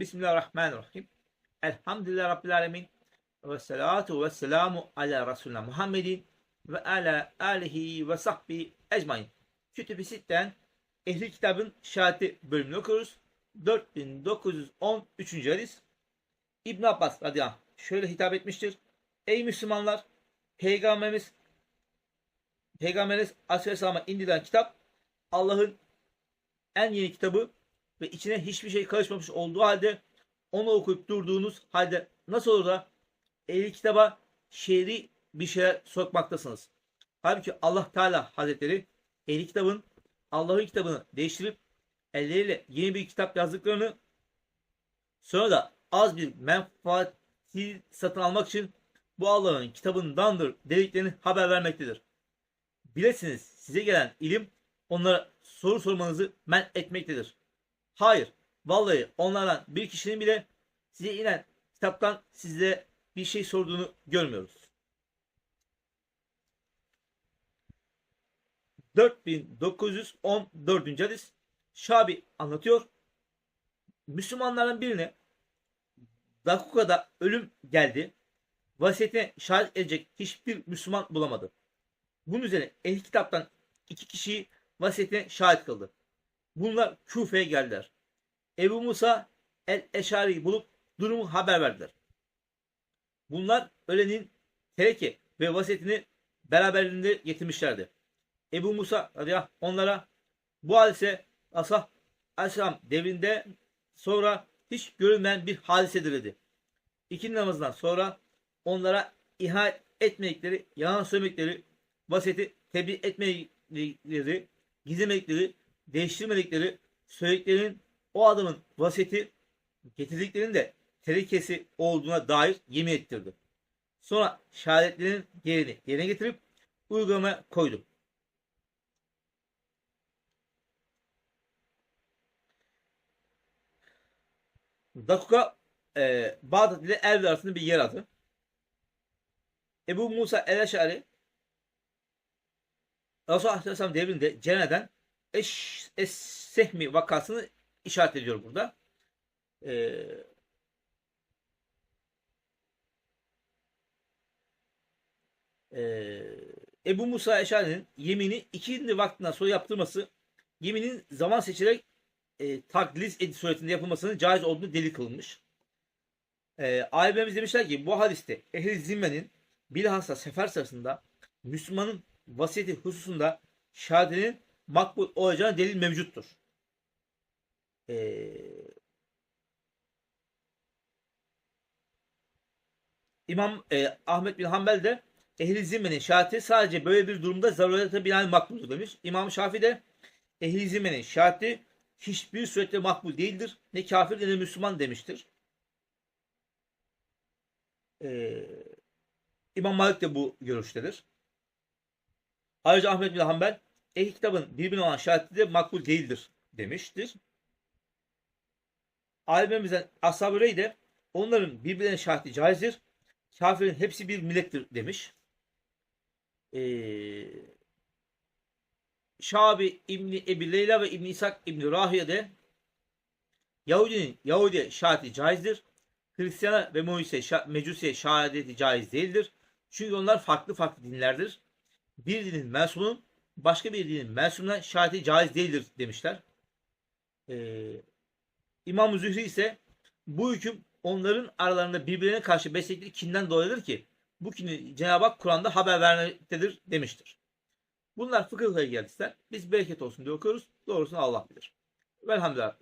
Bismillahirrahmanirrahim. Elhamdülillah Rabbil Alemin. Ve salatu ve selamu ala Resulüne Muhammedin ve ala alihi ve sahbi ecmain. Kütüb-i Sitten Ehli Kitabın Şahati bölümünü okuyoruz. 4913. hadis. İbn Abbas radıyallahu anh şöyle hitap etmiştir. Ey Müslümanlar! Peygamberimiz Peygamberimiz Aleyhisselam'a indirilen kitap Allah'ın en yeni kitabı ve içine hiçbir şey karışmamış olduğu halde onu okuyup durduğunuz halde nasıl olur da ehli kitaba şer'i bir şeyler sokmaktasınız. Halbuki Allah Teala Hazretleri ehli kitabın Allah'ın kitabını değiştirip elleriyle yeni bir kitap yazdıklarını sonra da az bir menfaati satın almak için bu Allah'ın kitabındandır dediklerini haber vermektedir. Bilesiniz size gelen ilim onlara soru sormanızı men etmektedir. Hayır, vallahi onlardan bir kişinin bile size inen kitaptan size bir şey sorduğunu görmüyoruz. 4914. hadis Şabi anlatıyor. Müslümanların birine Dakuka'da ölüm geldi. Vasiyetine şahit edecek hiçbir Müslüman bulamadı. Bunun üzerine ehli kitaptan iki kişiyi vasiyetine şahit kıldı. Bunlar Küfe'ye geldiler. Ebu Musa el-Eşari'yi bulup durumu haber verdiler. Bunlar ölenin tereke ve vasiyetini beraberinde getirmişlerdi. Ebu Musa radıyallahu onlara bu hadise Asah Aleyhisselam devrinde sonra hiç görülmeyen bir hadisedir dedi. İkindi namazından sonra onlara ihanet etmedikleri, yalan söylemekleri, vasiyeti tebliğ etmedikleri, gizlemedikleri, değiştirmedikleri, söylediklerinin o adamın vasiyeti getirdiklerinin de terekesi olduğuna dair yemin ettirdi. Sonra şehadetlerin yerini yerine getirip uygulamaya koydu. Dakuka e, Bağdat ile Erbil arasında bir yer adı. Ebu Musa el-Eşari Resulullah Aleyhisselam devrinde Cene'den Eş, Es-Sehmi vakasını işaret ediyor burada. Ee, e, Ebu Musa Eşari'nin yemini ikindi vaktinden sonra yaptırması yeminin zaman seçerek e, taklis edit suretinde yapılmasının caiz olduğunu delil kılınmış. E, alimlerimiz demişler ki bu hadiste ehli zimmenin bilhassa sefer sırasında Müslümanın vasiyeti hususunda şehadetin makbul olacağına delil mevcuttur. Ee, İmam e, Ahmet bin Hanbel de ehli zimmenin şahidi sadece böyle bir durumda zarurete binaen makbuldur demiş. İmam Şafi de ehli zimmenin şahidi hiçbir surette makbul değildir. Ne kafir ne de Müslüman demiştir. Ee, İmam Malik de bu görüştedir. Ayrıca Ahmet bin Hanbel ehli kitabın birbirine olan şahidi de makbul değildir demiştir. Alimimizden Ashab-ı de onların birbirlerine şahidi caizdir. Kafirin hepsi bir millettir demiş. Ee, Şabi İbni Ebi Leyla ve İbni İshak İbni Rahiye de Yahudinin Yahudi şahidi caizdir. Hristiyana ve Mecuse, Mecusiye şahadeti caiz değildir. Çünkü onlar farklı farklı dinlerdir. Bir dinin mensubunun başka bir dinin mensubuna şahidi caiz değildir demişler. Ee, İmam Zühri ise bu hüküm onların aralarında birbirine karşı besledikleri kinden dolayıdır ki bu kini Cenab-ı Hak Kur'an'da haber vermektedir demiştir. Bunlar fıkıhla ilgili hadisler. Biz bereket olsun diye okuyoruz. Doğrusunu Allah bilir. Velhamdülillah.